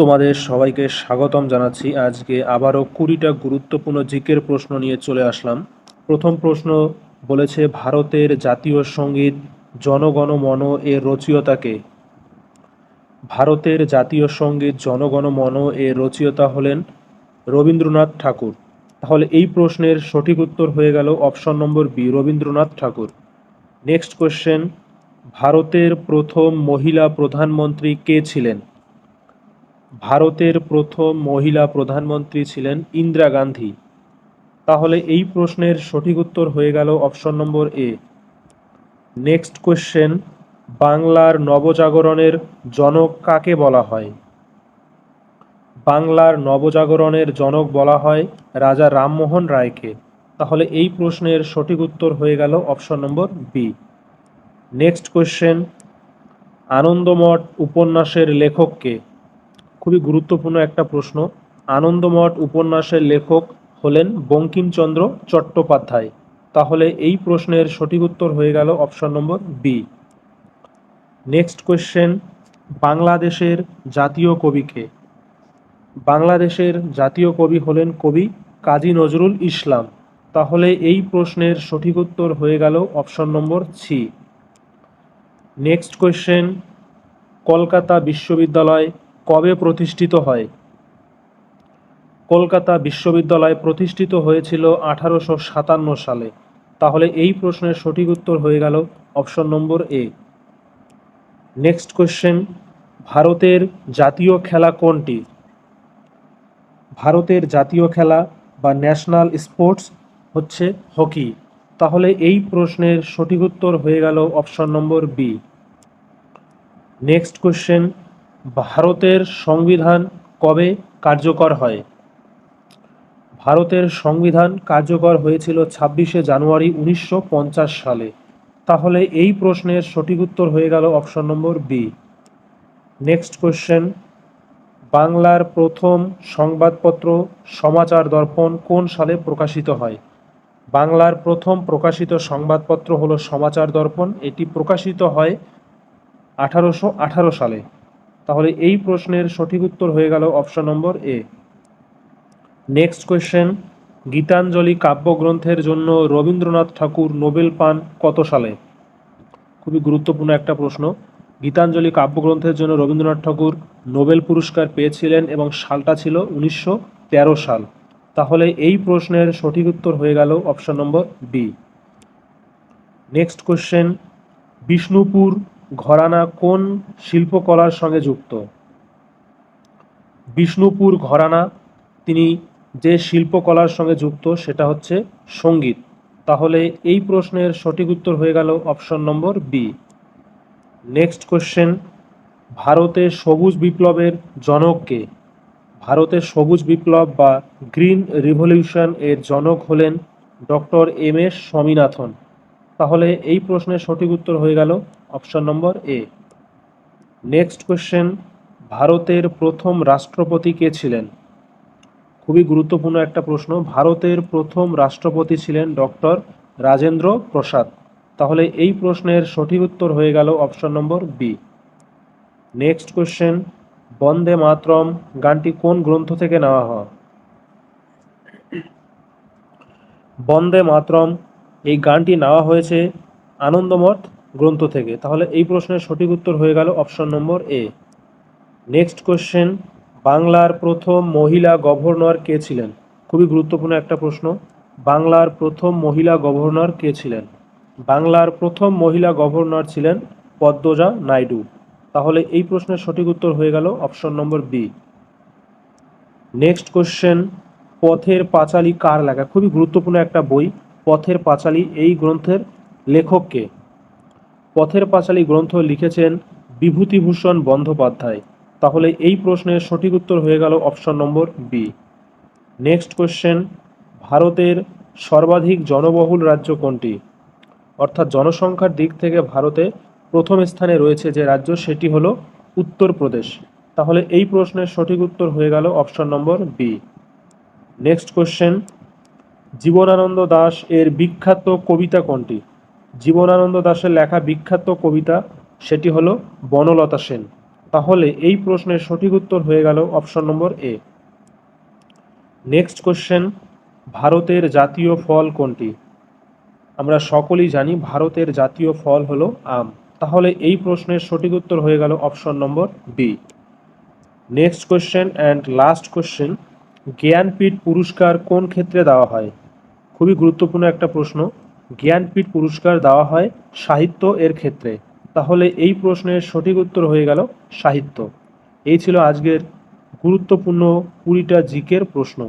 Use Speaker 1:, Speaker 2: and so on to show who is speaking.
Speaker 1: তোমাদের সবাইকে স্বাগতম জানাচ্ছি। আজকে আবারও কুড়িটা গুরুত্বপূর্ণ জিকের প্রশ্ন নিয়ে চলে আসলাম। প্রথম প্রশ্ন বলেছে, ভারতের জাতীয় সংগীত জনগণ মন এর রচয়িতাকে ভারতের জাতীয় সংগীত জনগণ মন এর রচয়িতা হলেন রবীন্দ্রনাথ ঠাকুর। তাহলে এই প্রশ্নের সঠিক উত্তর হয়ে গেল option number B, Rabindranath Thakur. Next question, ভারতের প্রথম মহিলা প্রধানমন্ত্রী কে ছিলেন? ভারতের প্রথম মহিলা প্রধানমন্ত্রী ছিলেন ইন্দিরা গান্ধী। তাহলে এই প্রশ্নের সঠিক উত্তর হয়ে গেল option number A. Next question বাংলার নবজাগরণের জনক কাকে বলা হয়? বাংলার নবজাগরণের জনক বলা হয় রাজা রামমোহন রায়কে। তাহলে এই প্রশ্নের সঠিক উত্তর হয়ে গেল option number B. Next question, Anandamath উপন্যাসের লেখককে খুবই গুরুত্বপূর্ণ একটা প্রশ্ন। আনন্দমঠ উপন্যাসের লেখক হলেন বঙ্কিমচন্দ্র চট্টোপাধ্যায়। তাহলে এই প্রশ্নের সঠিক উত্তর হয়ে গেল option number B next question বাংলাদেশের জাতীয় কবিকে। বাংলাদেশের জাতীয় কবি হলেন কবি কাজী নজরুল ইসলাম। তাহলে এই প্রশ্নের সঠিক উত্তর হয়ে গেল option number C next question Kolkata বিশ্ববিদ্যালয় কবে প্রতিষ্ঠিত হয়? কলকাতা বিশ্ববিদ্যালয় প্রতিষ্ঠিত হয়েছিল আঠারোশো সাতান্ন সালে। তাহলে এই প্রশ্নের সঠিক উত্তর হয়ে গেল option number A. Next question, ভারতের জাতীয় খেলা কোনটি? ভারতের জাতীয় খেলা বা ন্যাশনাল স্পোর্টস হচ্ছে হকি। তাহলে এই প্রশ্নের সঠিক উত্তর হয়ে গেল option number B. Next question ভারতের সংবিধান কবে কার্যকর হয়? ভারতের সংবিধান কার্যকর হয়েছিল ছাব্বিশে জানুয়ারি উনিশশো পঞ্চাশ সালে। তাহলে এই প্রশ্নের সঠিক উত্তর হয়ে গেল option number B. Next question. বাংলার প্রথম সংবাদপত্র সমাচার দর্পণ কোন সালে প্রকাশিত হয়? বাংলার প্রথম প্রকাশিত সংবাদপত্র হলো সমাচার দর্পণ। এটি প্রকাশিত হয় আঠারোশো আঠারো সালে। তাহলে এই প্রশ্নের সঠিক উত্তর হয়ে গেল option number A. Next question Gitanjali কাব্যগ্রন্থের জন্য রবীন্দ্রনাথ ঠাকুর নোবেল পান কত সালে? খুবই গুরুত্বপূর্ণ একটা প্রশ্ন। গীতাঞ্জলি কাব্যগ্রন্থের জন্য রবীন্দ্রনাথ ঠাকুর নোবেল পুরস্কার পেয়েছিলেন এবং সালটা ছিল উনিশশো তেরো সাল। তাহলে এই প্রশ্নের সঠিক উত্তর হয়ে গেল option number B. Next question Bishnupur ঘরানা কোন শিল্পকলার সঙ্গে যুক্ত? বিষ্ণুপুর ঘরানা, তিনি যে শিল্পকলার সঙ্গে যুক্ত সেটা হচ্ছে সংগীত। তাহলে এই প্রশ্নের সঠিক উত্তর হয়ে গেল option number B next question ভারতে সবুজ বিপ্লবের জনককে ভারতের সবুজ বিপ্লব বা গ্রিন রিভলিউশন এর জনক হলেন ডক্টর এম এস স্বামীনাথন। তাহলে এই প্রশ্নের সঠিক উত্তর হয়ে গেল option number A. Next question ভারতের প্রথম রাষ্ট্রপতি কে ছিলেন? খুবই গুরুত্বপূর্ণ একটা প্রশ্ন। ভারতের প্রথম রাষ্ট্রপতি ছিলেন ডক্টর রাজেন্দ্র প্রসাদ। তাহলে এই প্রশ্নের সঠিক উত্তর হয়ে গেল option number B. Next question Bande Mataram গানটি কোন গ্রন্থ থেকে নেওয়া হয়? বন্দে মাতরম, এই গানটি নেওয়া হয়েছে আনন্দমঠ গ্রন্থ থেকে। তাহলে এই প্রশ্নের সঠিক উত্তর হয়ে গেল option number A. Next question, বাংলার প্রথম মহিলা গভর্নর কে ছিলেন? খুবই গুরুত্বপূর্ণ একটা প্রশ্ন। বাংলার প্রথম মহিলা গভর্নর কে ছিলেন? বাংলার প্রথম মহিলা গভর্নর ছিলেন পদ্মজা নাইডু। তাহলে এই প্রশ্নের সঠিক উত্তর হয়ে গেল option number B. Next question, Pather Panchali কার লেখা? খুবই গুরুত্বপূর্ণ একটা বই, পথের পাঁচালী। এই গ্রন্থের লেখককে পথের পাঁচালী গ্রন্থ লিখেছেন বিভূতিভূষণ বন্দ্যোপাধ্যায়। তাহলে এই প্রশ্নের সঠিক উত্তর হয়ে গেল option number B next question ভারতের সর্বাধিক জনবহুল রাজ্য কোনটি? অর্থাৎ জনসংখ্যার দিক থেকে ভারতে প্রথম স্থানে রয়েছে যে রাজ্য, সেটি হলো উত্তরপ্রদেশ। তাহলে এই প্রশ্নের সঠিক উত্তর হয়ে গেল option number B next question Jibanananda Das এর বিখ্যাত কবিতা কোনটি? জীবনানন্দ দাশের লেখা বিখ্যাত কবিতা, সেটি হলো বনলতা সেন। তাহলে এই প্রশ্নের সঠিক উত্তর হয়ে গেল option number A. Next question ভারতের জাতীয় ফল কোনটি? আমরা সকলেই জানি ভারতের জাতীয় ফল হলো আম। তাহলে এই প্রশ্নের সঠিক উত্তর হয়ে গেল option number B next question and last question Jnanpith পুরস্কার কোন ক্ষেত্রে দেওয়া হয়? খুবই গুরুত্বপূর্ণ একটা প্রশ্ন। জ্ঞানপীঠ পুরস্কার দেওয়া হয় সাহিত্য এর ক্ষেত্রে। তাহলে এই প্রশ্নের সঠিক উত্তর হয়ে গেল সাহিত্য। এই ছিল আজকের গুরুত্বপূর্ণ কুড়িটা জিকের প্রশ্ন।